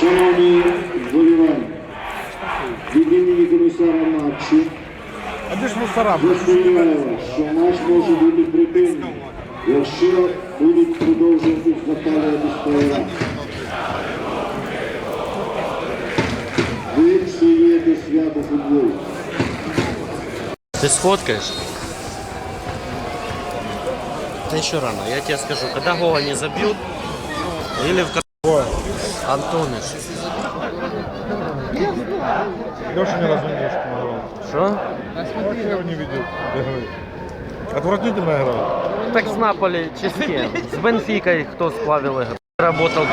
Шановні вболівальники, від імені комісара матчу запевняю вас, що матч може бути припинений, якщо будуть продовжувати запалювати стояти. Ви псуєте свято футболу. Ты сфоткаешь? Это еще рано. Я тебе скажу, когда гола не забьют, или в ко- Антоныч. Леша не разу не играл. Что? Я его не видел. игры. Отвратительно играл. Так с Наполи, чи з кем? С Бенфикой кто сплавил игру? Работал